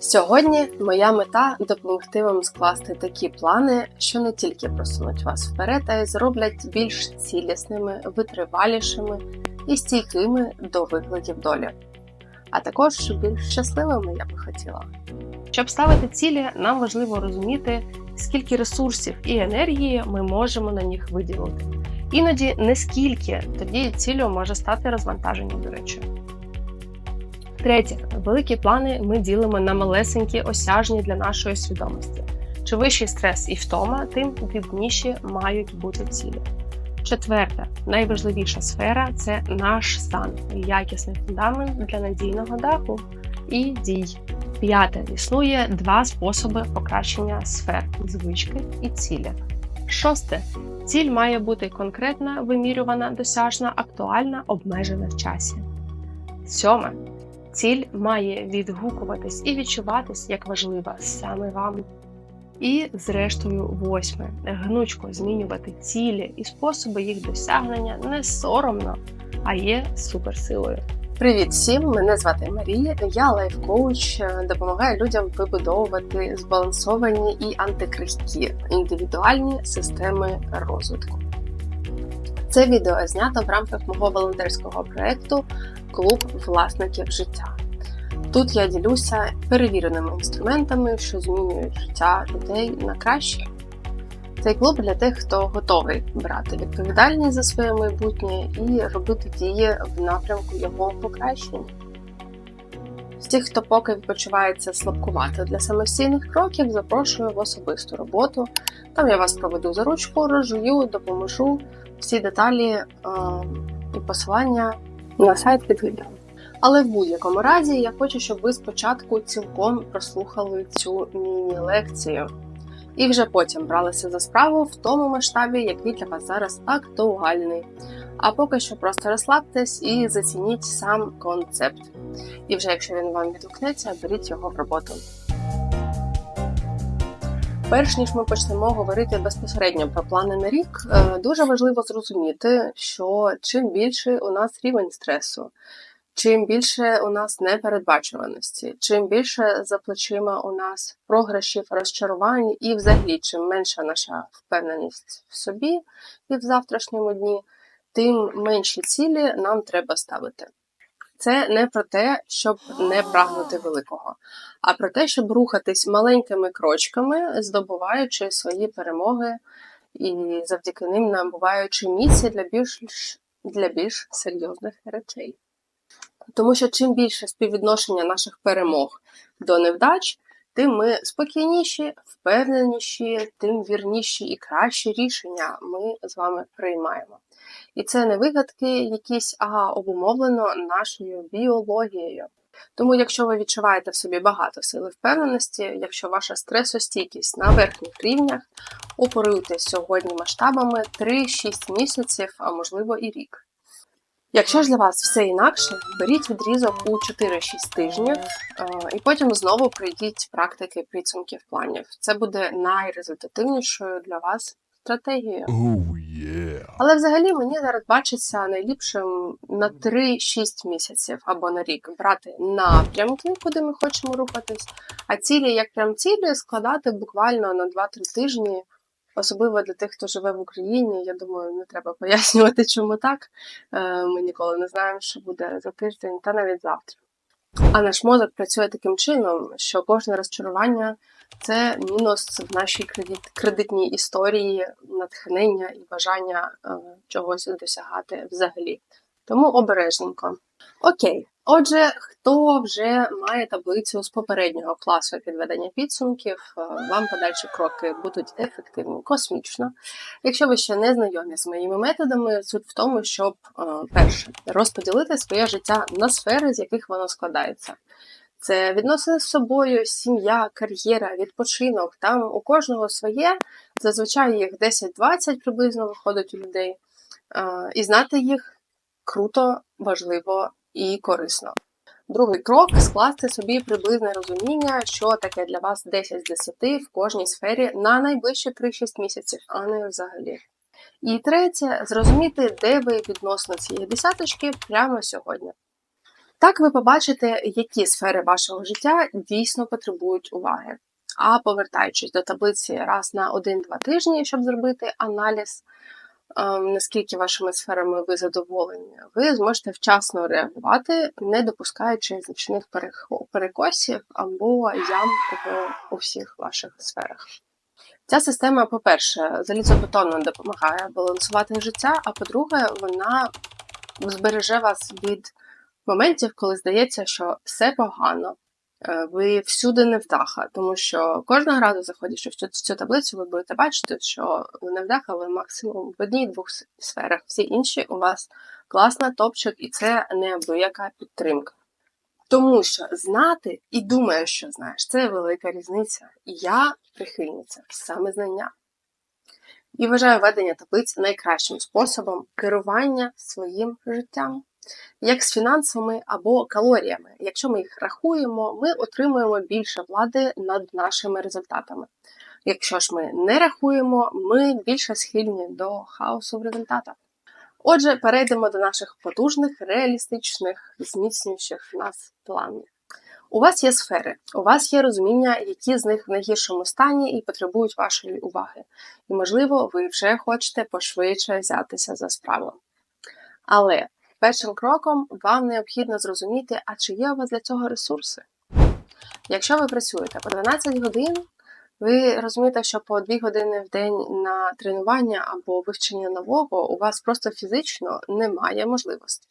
Сьогодні моя мета допомогти вам скласти такі плани, що не тільки просунуть вас вперед, а й зроблять більш цілісними, витривалішими і стійкими до викликів долі, а також більш щасливими я би хотіла. Щоб ставити цілі, нам важливо розуміти, скільки ресурсів і енергії ми можемо на них виділити. Іноді не скільки, тоді ціллю може стати розвантаження, до речі. Третє, великі плани ми ділимо на малесенькі осяжні для нашої свідомості. Чи вищий стрес і втома, тим дрібніші мають бути цілі. Четверте, найважливіша сфера це наш стан, якісний фундамент для надійного даху і дій. П'яте існує два способи покращення сфер звички і цілі. Шосте ціль має бути конкретна, вимірювана, досяжна, актуальна, обмежена в часі. Сьоме ціль має відгукуватись і відчуватись як важлива саме вам. І, зрештою, восьме гнучко змінювати цілі і способи їх досягнення не соромно, а є суперсилою. Привіт всім! Мене звати Марія. Я лайф-коуч, допомагаю людям вибудовувати збалансовані і антикрихкі індивідуальні системи розвитку. Це відео знято в рамках мого волонтерського проєкту Клуб власників життя. Тут я ділюся перевіреними інструментами, що змінюють життя людей на краще. Цей клуб для тих, хто готовий брати відповідальність за своє майбутнє і робити дії в напрямку його покращення. З тих, хто поки відпочивається слабкувати для самостійних кроків, запрошую в особисту роботу. Там я вас проведу за ручку, розжую, допоможу всі деталі е і посилання на сайт під відео. Але в будь-якому разі я хочу, щоб ви спочатку цілком прослухали цю міні-лекцію і вже потім бралися за справу в тому масштабі, який для вас зараз актуальний. А поки що просто розслабтесь і зацініть сам концепт. І вже якщо він вам відгукнеться, беріть його в роботу. Перш ніж ми почнемо говорити безпосередньо про плани на рік, дуже важливо зрозуміти, що чим більше у нас рівень стресу, чим більше у нас непередбачуваності, чим більше за плечима у нас програшів, розчарувань, і взагалі, чим менша наша впевненість в собі і в завтрашньому дні, тим менші цілі нам треба ставити. Це не про те, щоб не прагнути великого, а про те, щоб рухатись маленькими крочками, здобуваючи свої перемоги і завдяки ним набуваючи місце для більш для більш серйозних речей. Тому що чим більше співвідношення наших перемог до невдач, тим ми спокійніші, впевненіші, тим вірніші і кращі рішення ми з вами приймаємо. І це не вигадки якісь, а обумовлено нашою біологією. Тому, якщо ви відчуваєте в собі багато сили впевненості, якщо ваша стресостійкість на верхніх рівнях, оперуйте сьогодні масштабами 3-6 місяців, а можливо і рік. Якщо ж для вас все інакше, беріть відрізок у 4-6 тижнів і потім знову пройдіть практики підсумків планів. Це буде найрезультативнішою для вас стратегією. Oh, yeah. Але взагалі мені зараз бачиться найліпшим на 3-6 місяців або на рік брати напрямки, куди ми хочемо рухатись, а цілі, як прям цілі, складати буквально на 2-3 тижні. Особливо для тих, хто живе в Україні, я думаю, не треба пояснювати, чому так. Ми ніколи не знаємо, що буде за тиждень та навіть завтра. А наш мозок працює таким чином, що кожне розчарування це мінус в нашій кредит, кредитній історії, натхнення і бажання е, чогось досягати взагалі. Тому обережненько. Окей, отже, хто вже має таблицю з попереднього класу підведення підсумків, е, вам подальші кроки будуть ефективні, космічно. Якщо ви ще не знайомі з моїми методами, суть в тому, щоб е, перше розподілити своє життя на сфери, з яких воно складається. Це відносини з собою, сім'я, кар'єра, відпочинок. Там у кожного своє, зазвичай їх 10-20 приблизно виходить у людей. І знати їх круто, важливо і корисно. Другий крок скласти собі приблизне розуміння, що таке для вас 10 з 10 в кожній сфері на найближчі 3-6 місяців, а не взагалі. І третє зрозуміти, де ви відносно цієї десяточки прямо сьогодні. Так ви побачите, які сфери вашого життя дійсно потребують уваги. А повертаючись до таблиці раз на 1-2 тижні, щоб зробити аналіз, наскільки вашими сферами ви задоволені, ви зможете вчасно реагувати, не допускаючи значних перекосів або ям у- всіх ваших сферах. Ця система, по-перше, залізобетонно допомагає балансувати життя, а по-друге, вона збереже вас від моментів, коли здається, що все погано, ви всюди невдаха, тому що кожного разу, заходячи в цю, цю таблицю, ви будете бачити, що ви невдаха, ви максимум в одній-двох сферах. Всі інші у вас класна топчик, і це неабияка підтримка. Тому що знати і думаєш, що знаєш, це велика різниця. Я прихильниця саме знання. І вважаю ведення таблиць найкращим способом керування своїм життям, як з фінансами або калоріями. Якщо ми їх рахуємо, ми отримуємо більше влади над нашими результатами. Якщо ж ми не рахуємо, ми більше схильні до хаосу в результатах. Отже, перейдемо до наших потужних, реалістичних, зміцнюючих нас планів. У вас є сфери, у вас є розуміння, які з них в найгіршому стані і потребують вашої уваги. І, можливо, ви вже хочете пошвидше взятися за справу. Але першим кроком вам необхідно зрозуміти, а чи є у вас для цього ресурси. Якщо ви працюєте по 12 годин, ви розумієте, що по 2 години в день на тренування або вивчення нового у вас просто фізично немає можливості.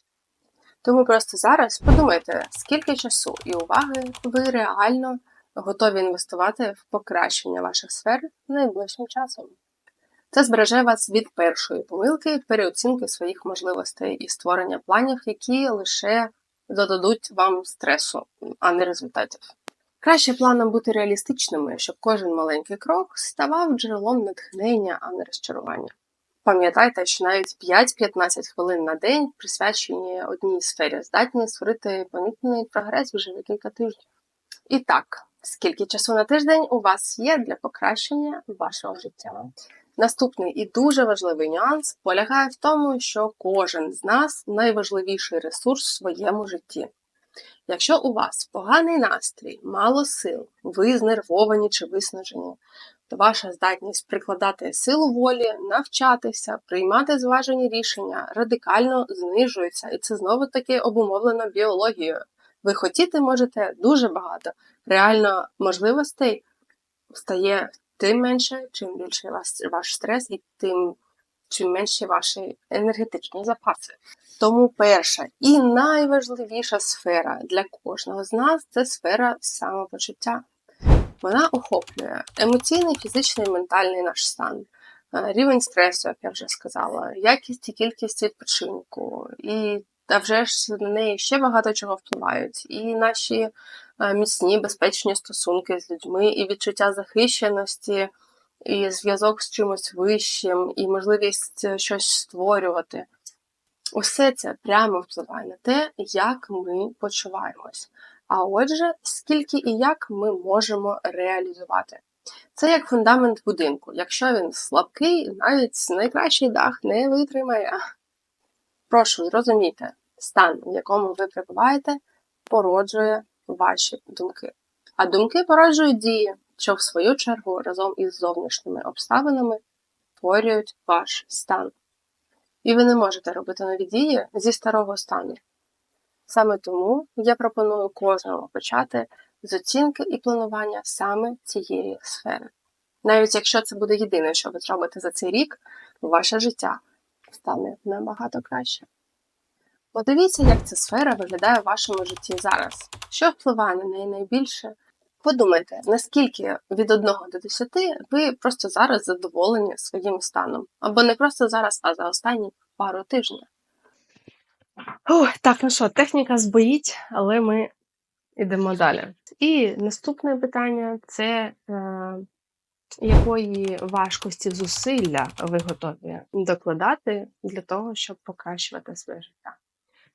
Тому просто зараз подумайте, скільки часу і уваги ви реально готові інвестувати в покращення ваших сфер найближчим часом. Це збереже вас від першої помилки, переоцінки своїх можливостей і створення планів, які лише додадуть вам стресу, а не результатів. Краще планом бути реалістичними, щоб кожен маленький крок ставав джерелом натхнення, а не розчарування. Пам'ятайте, що навіть 5-15 хвилин на день, присвячені одній сфері, здатні створити помітний прогрес вже за кілька тижнів. І так, скільки часу на тиждень у вас є для покращення вашого життя? Наступний і дуже важливий нюанс полягає в тому, що кожен з нас найважливіший ресурс в своєму житті. Якщо у вас поганий настрій, мало сил, ви знервовані чи виснажені, то ваша здатність прикладати силу волі, навчатися, приймати зважені рішення радикально знижується, і це знову таки обумовлено біологією. Ви хотіти можете дуже багато. Реально можливостей стає тим менше, чим більше ваш, стрес, і тим чим менші ваші енергетичні запаси. Тому перша і найважливіша сфера для кожного з нас це сфера самопочуття. Вона охоплює емоційний, фізичний ментальний наш стан, е, рівень стресу, як я вже сказала, якість і кількість відпочинку, і та вже ж на неї ще багато чого впливають. І наші міцні, безпечні стосунки з людьми, і відчуття захищеності, і зв'язок з чимось вищим, і можливість е, щось створювати. Усе це прямо впливає на те, як ми почуваємось. А отже, скільки і як ми можемо реалізувати. Це як фундамент будинку. Якщо він слабкий, навіть найкращий дах не витримає. Прошу, зрозумійте, стан, в якому ви перебуваєте, породжує ваші думки. А думки породжують дії, що в свою чергу разом із зовнішніми обставинами створюють ваш стан. І ви не можете робити нові дії зі старого стану. Саме тому я пропоную кожному почати з оцінки і планування саме цієї сфери. Навіть якщо це буде єдине, що ви зробите за цей рік, ваше життя стане набагато краще. Подивіться, як ця сфера виглядає в вашому житті зараз. Що впливає на неї найбільше? Подумайте, наскільки від 1 до 10 ви просто зараз задоволені своїм станом. Або не просто зараз, а за останні пару тижнів. Ух, так, ну що, техніка збоїть, але ми йдемо далі. І наступне питання це е, якої важкості зусилля ви готові докладати для того, щоб покращувати своє життя.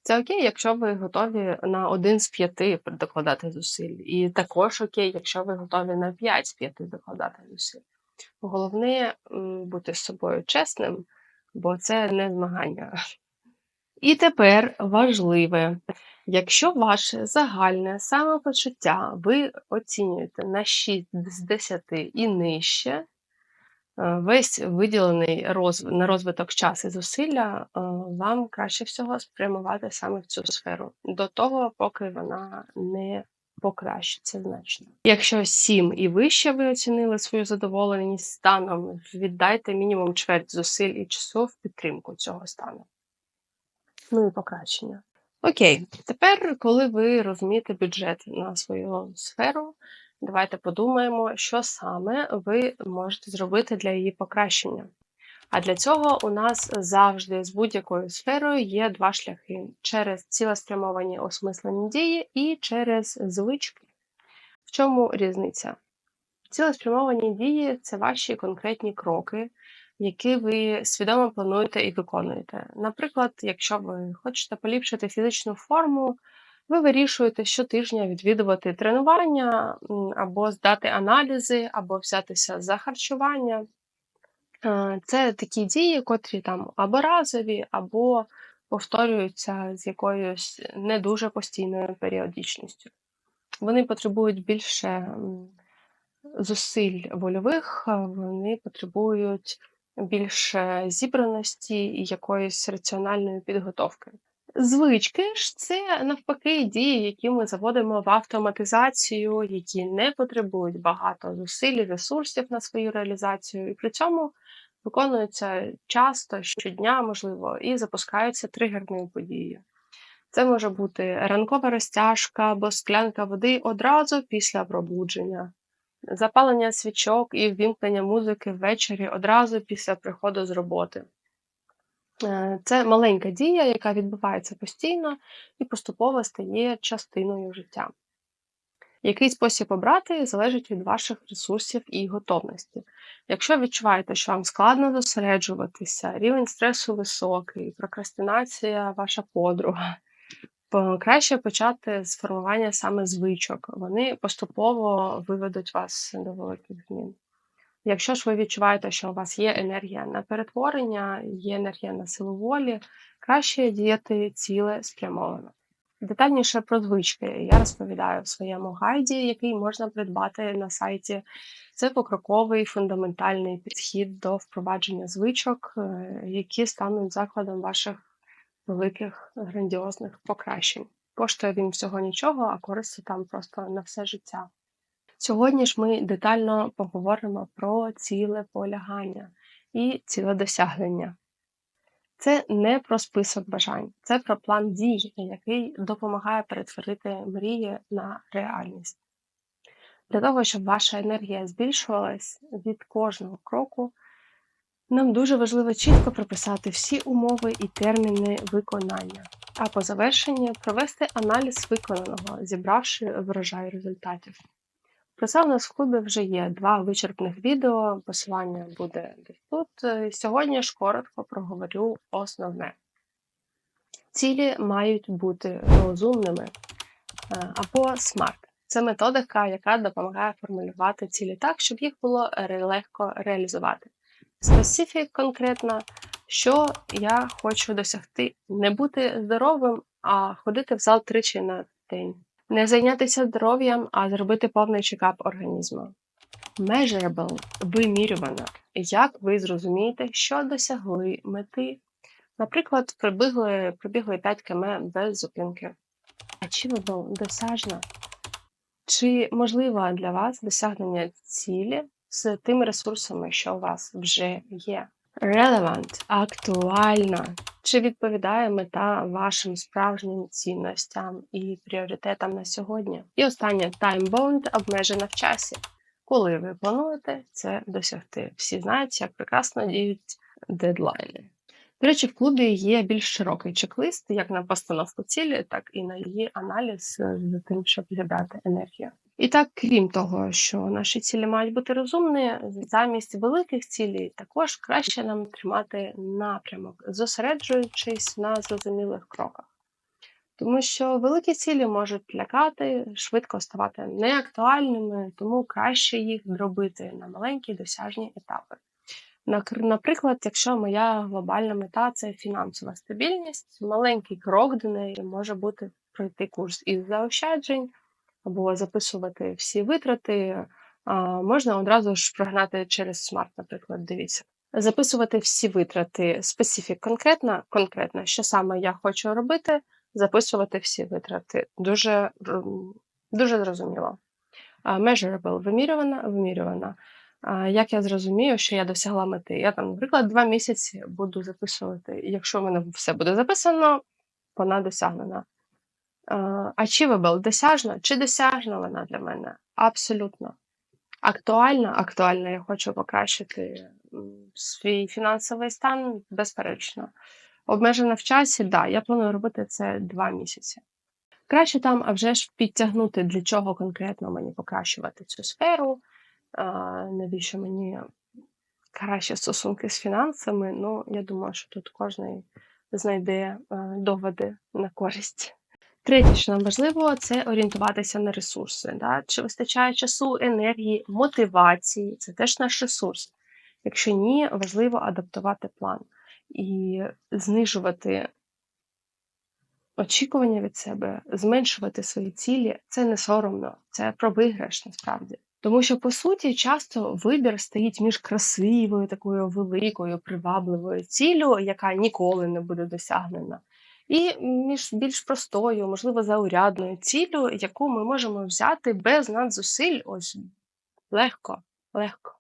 Це окей, якщо ви готові на один з п'яти докладати зусиль. І також окей, якщо ви готові на п'ять з п'яти докладати зусиль. Головне бути з собою чесним, бо це не змагання. І тепер важливе. Якщо ваше загальне самопочуття ви оцінюєте на 6 з 10 і нижче, весь виділений розв... на розвиток час і зусилля е, вам краще всього спрямувати саме в цю сферу до того, поки вона не покращиться значно. Якщо 7 і вище ви оцінили свою задоволеність станом, віддайте мінімум чверть зусиль і часу в підтримку цього стану. Ну і покращення. Окей, тепер, коли ви розумієте бюджет на свою сферу, давайте подумаємо, що саме ви можете зробити для її покращення. А для цього у нас завжди з будь-якою сферою є два шляхи: через цілеспрямовані осмислені дії і через звички. В чому різниця? Цілеспрямовані дії це ваші конкретні кроки, які ви свідомо плануєте і виконуєте. Наприклад, якщо ви хочете поліпшити фізичну форму, ви вирішуєте щотижня відвідувати тренування, або здати аналізи, або взятися за харчування. Е, це такі дії, котрі там або разові, або повторюються з якоюсь не дуже постійною періодичністю. Вони потребують більше зусиль вольових, вони потребують більше зібраності і якоїсь раціональної підготовки. Звички ж це навпаки дії, які ми заводимо в автоматизацію, які не потребують багато зусиль і ресурсів на свою реалізацію, і при цьому виконуються часто щодня, можливо, і запускаються тригерною подією. Це може бути ранкова розтяжка або склянка води одразу після пробудження, запалення свічок і ввімкнення музики ввечері одразу після приходу з роботи. Е, це маленька дія, яка відбувається постійно і поступово стає частиною життя. Який спосіб обрати залежить від ваших ресурсів і готовності. Якщо відчуваєте, що вам складно зосереджуватися, рівень стресу високий, прокрастинація ваша подруга, краще почати з формування саме звичок. Вони поступово виведуть вас до великих змін. Якщо ж ви відчуваєте, що у вас є енергія на перетворення, є енергія на силу волі, краще діяти ціле спрямовано. Детальніше про звички я розповідаю в своєму гайді, який можна придбати на сайті. Це покроковий фундаментальний підхід до впровадження звичок, е, які стануть закладом ваших великих грандіозних покращень. Коштує він всього нічого, а користі там просто на все життя. Сьогодні ж ми детально поговоримо про ціле полягання і ціле досягнення. Це не про список бажань, це про план дій, який допомагає перетворити мрії на реальність. Для того, щоб ваша енергія збільшувалась від кожного кроку, нам дуже важливо чітко прописати всі умови і терміни виконання, а по завершенні провести аналіз виконаного, зібравши врожай результатів. Про це у нас в клубі вже є два вичерпних відео, посилання буде десь тут. Сьогодні ж коротко проговорю основне. Цілі мають бути розумними е, або смарт. Це методика, яка допомагає формулювати цілі так, щоб їх було легко реалізувати. Специфік конкретно, що я хочу досягти, не бути здоровим, а ходити в зал тричі на день. Не зайнятися здоров'ям, а зробити повний чекап організму. Measurable – вимірювано. Як ви зрозумієте, що досягли мети? Наприклад, прибігли, прибігли 5 км без зупинки. Achievable – досяжно. Чи можливо для вас досягнення цілі з тими ресурсами, що у вас вже є? Relevant – актуальна. Чи відповідає мета вашим справжнім цінностям і пріоритетам на сьогодні? І останнє time-bound обмежена в часі. Коли ви плануєте це досягти? Всі знають, як прекрасно діють дедлайни. До речі, в клубі є більш широкий чек-лист, як на постановку цілі, так і на її аналіз з тим, щоб зібрати енергію. І так, крім того, що наші цілі мають бути розумні, замість великих цілей також краще нам тримати напрямок, зосереджуючись на зрозумілих кроках. Тому що великі цілі можуть лякати, швидко ставати неактуальними, тому краще їх дробити на маленькі досяжні етапи. Наприклад, якщо моя глобальна мета це фінансова стабільність, маленький крок до неї може бути пройти курс із заощаджень або записувати всі витрати, можна одразу ж прогнати через смарт, наприклад, дивіться. Записувати всі витрати специфік конкретно, конкретно, що саме я хочу робити, записувати всі витрати. Дуже, дуже зрозуміло. Measurable вимірювана, вимірювана. Як я зрозумію, що я досягла мети? Я там, наприклад, два місяці буду записувати. Якщо в мене все буде записано, вона досягнена. Achievable досяжна чи досяжна вона для мене? Абсолютно. Актуальна, актуальна, я хочу покращити свій фінансовий стан, безперечно. Обмежена в часі, да, я планую робити це два місяці. Краще там, а вже ж підтягнути, для чого конкретно мені покращувати цю сферу, навіщо мені кращі стосунки з фінансами. Ну, я думаю, що тут кожен знайде е, доводи на користь. Третє, що нам важливо, це орієнтуватися на ресурси. Да? Чи вистачає часу, енергії, мотивації це теж наш ресурс. Якщо ні, важливо адаптувати план і знижувати очікування від себе, зменшувати свої цілі це не соромно, це про виграш насправді. Тому що, по суті, часто вибір стоїть між красивою, такою великою, привабливою ціллю, яка ніколи не буде досягнена, і між більш простою, можливо, заурядною ціллю, яку ми можемо взяти без надзусиль, ось легко, легко.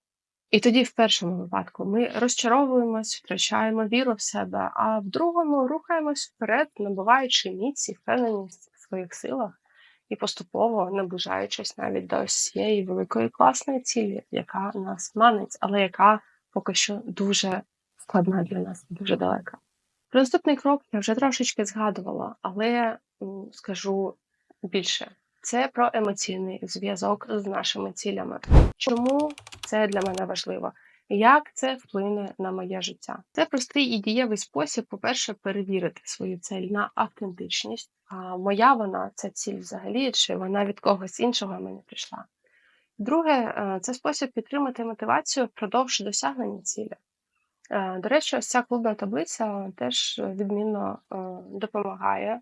І тоді, в першому випадку, ми розчаровуємось, втрачаємо віру в себе, а в другому рухаємось вперед, набуваючи міць і впевненість в своїх силах і поступово наближаючись навіть до цієї великої класної цілі, яка нас манить, але яка поки що дуже складна для нас, дуже далека. Про наступний крок я вже трошечки згадувала, але скажу більше. Це про емоційний зв'язок з нашими цілями. Чому це для мене важливо? Як це вплине на моє життя? Це простий і дієвий спосіб, по-перше, перевірити свою ціль на автентичність. А моя вона ця ціль взагалі, чи вона від когось іншого мені прийшла. Друге, е, це спосіб підтримати мотивацію впродовж досягнення цілі. Е, До речі, ось ця клубна таблиця теж відмінно е, допомагає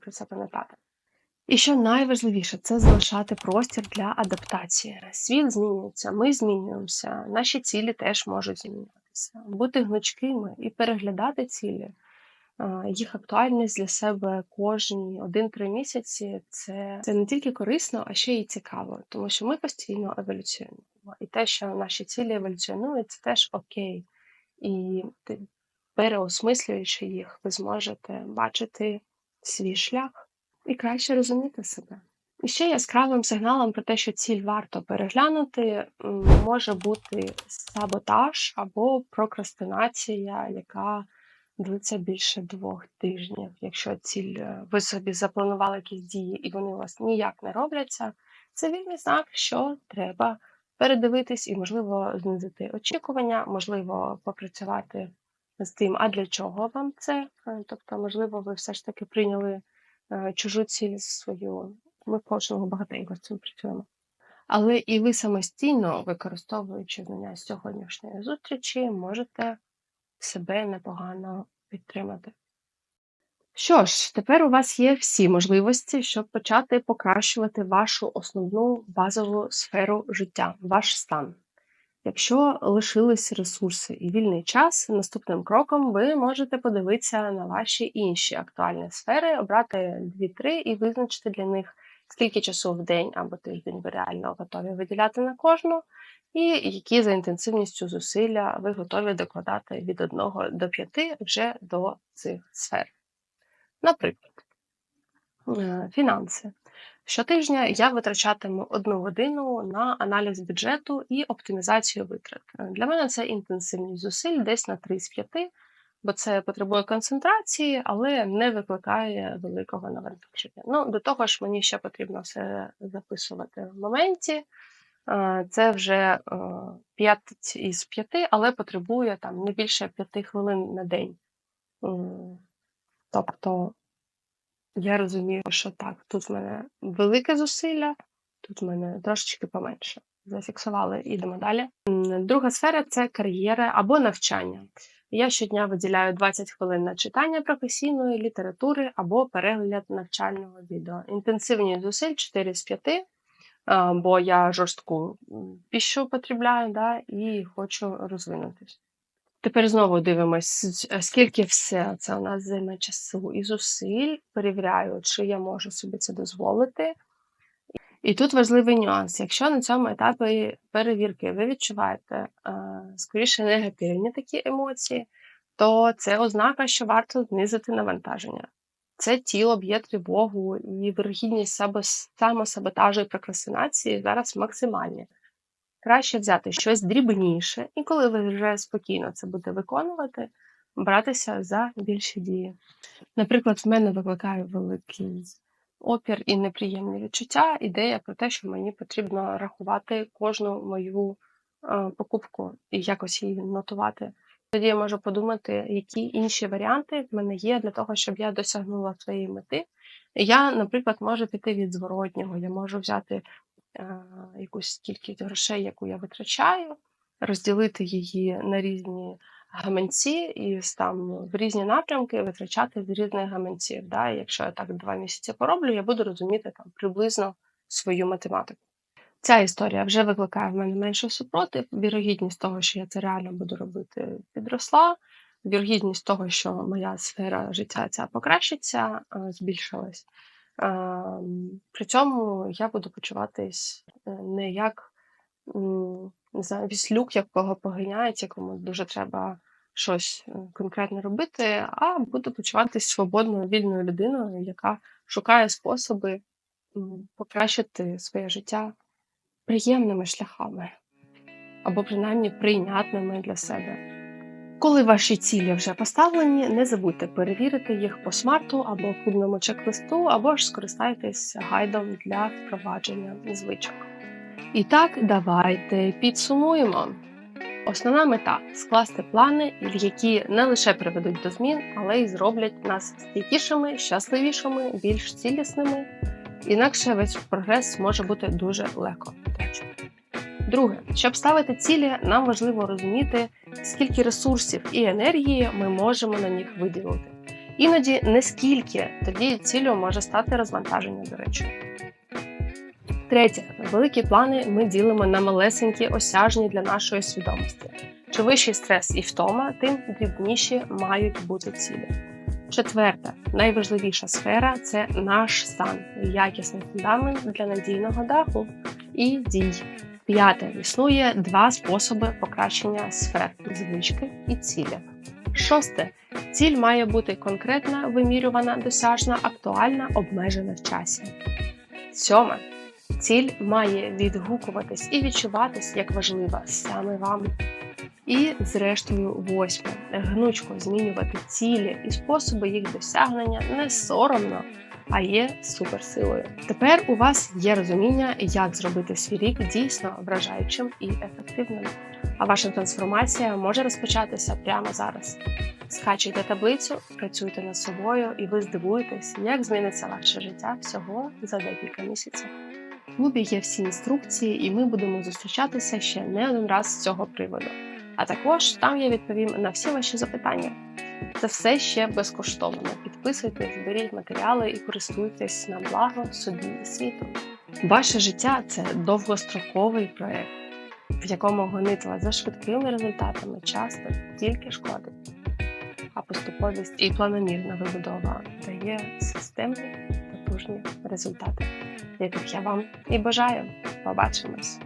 про це пам'ятати. І що найважливіше, це залишати простір для адаптації. Світ змінюється, ми змінюємося, наші цілі теж можуть змінюватися. Бути гнучкими і переглядати цілі, їх актуальність для себе кожні один-три місяці це, це не тільки корисно, а ще й цікаво, тому що ми постійно еволюціонуємо. І те, що наші цілі еволюціонують, це теж окей. І ти, переосмислюючи їх, ви зможете бачити свій шлях і краще розуміти себе. І ще яскравим сигналом про те, що ціль варто переглянути, може бути саботаж або прокрастинація, яка длиться більше двох тижнів. Якщо ціль е, ви собі запланували якісь дії і вони у вас ніяк не робляться, це вільний знак, що треба передивитись і, можливо, знизити очікування, можливо, попрацювати з тим, а для чого вам це. Е, Тобто, можливо, ви все ж таки прийняли е, чужу ціль свою. Ми кожного багатенько з цим працюємо. Але і ви самостійно, використовуючи знання з сьогоднішньої зустрічі, можете себе непогано підтримати. Що ж, тепер у вас є всі можливості, щоб почати покращувати вашу основну базову сферу життя, ваш стан. Якщо лишились ресурси і вільний час, наступним кроком ви можете подивитися на ваші інші актуальні сфери, обрати 2-3 і визначити для них, скільки часу в день або тиждень ви реально готові виділяти на кожну, і які за інтенсивністю зусилля ви готові докладати від 1 до 5 вже до цих сфер. Наприклад, е, фінанси. Щотижня я витрачатиму одну годину на аналіз бюджету і оптимізацію витрат. Е, Для мене це інтенсивність зусиль десь на 3 з 5, бо це потребує концентрації, але не викликає великого навантаження. Ну, до того ж, мені ще потрібно все записувати в моменті. Е, Це вже 5 із 5, але потребує там не більше 5 хвилин на день. Тобто я розумію, що так, тут в мене велике зусилля, тут в мене трошечки поменше. зафіксували, ідемо далі. Друга сфера це кар'єра або навчання. Я щодня виділяю 20 хвилин на читання професійної літератури або перегляд навчального відео. Інтенсивні зусиль 4 з 5, бо я жорстку піщу потрібляю да, і хочу розвинутись. Тепер знову дивимось, скільки все це у нас займе часу і зусиль. Перевіряю, чи я можу собі це дозволити. І тут важливий нюанс. Якщо на цьому етапі перевірки ви відчуваєте е, скоріше негативні такі емоції, то це ознака, що варто знизити навантаження. Це тіло б'є тривогу і вирогідність самосаботажу і прокрастинації зараз максимальні. Краще взяти щось дрібніше, і коли ви вже спокійно це будете виконувати, братися за більші дії. Наприклад, в мене викликає великий опір і неприємні відчуття, ідея про те, що мені потрібно рахувати кожну мою е, покупку і якось її нотувати. Тоді я можу подумати, які інші варіанти в мене є для того, щоб я досягнула своєї мети. Я, наприклад, можу піти від зворотнього, я можу взяти якусь кількість грошей, яку я витрачаю, розділити її на різні гаманці і там в різні напрямки витрачати з різних гаманців. Да? Якщо я так два місяці пороблю, я буду розуміти там приблизно свою математику. Ця історія вже викликає в мене менше супротив. Вірогідність того, що я це реально буду робити, підросла. Вірогідність того, що моя сфера життя ця покращиться, е, збільшилась. Ем, При цьому я буду почуватись е, не як не знаю, віслюк, якого поганяють, якому дуже треба щось е, конкретне робити, а буду почуватись свободною, вільною людиною, яка шукає способи покращити своє життя приємними шляхами або принаймні прийнятними для себе. Коли ваші цілі вже поставлені, не забудьте перевірити їх по смарту або клубному чек-листу, або ж скористайтесь гайдом для впровадження звичок. І так, давайте підсумуємо. Основна мета скласти плани, які не лише приведуть до змін, але й зроблять нас стійкішими, щасливішими, більш цілісними. Інакше весь прогрес може бути дуже легко втрачений. Друге, щоб ставити цілі, нам важливо розуміти, скільки ресурсів і енергії ми можемо на них виділити. Іноді не скільки, тоді ціллю може стати розвантаження, до речі. Третє, великі плани ми ділимо на малесенькі осяжні для нашої свідомості. Чи вищий стрес і втома, тим дрібніші мають бути цілі. Четверте, найважливіша сфера це наш стан, якісний фундамент для надійного даху і дій. П'яте існує два способи покращення сфер звички і цілі. Шосте ціль має бути конкретна, вимірювана, досяжна, актуальна, обмежена в часі. Сьоме ціль має відгукуватись і відчуватись як важлива саме вам. І, зрештою, восьме гнучко змінювати цілі і способи їх досягнення не соромно, а є суперсилою. Тепер у вас є розуміння, як зробити свій рік дійсно вражаючим і ефективним. А ваша трансформація може розпочатися прямо зараз. Скачуйте таблицю, працюйте над собою, і ви здивуєтесь, як зміниться ваше життя всього за декілька місяців. В клубі є всі інструкції, і ми будемо зустрічатися ще не один раз з цього приводу. А також там я відповім на всі ваші запитання. Це все ще безкоштовно. Підписуйтесь, беріть матеріали і користуйтесь на благо собі і світу. Ваше життя це довгостроковий проект, в якому гонитва за швидкими результатами часто тільки шкодить. А поступовість і планомірна вибудова дає системні потужні результати, яких я вам і бажаю. Побачимось!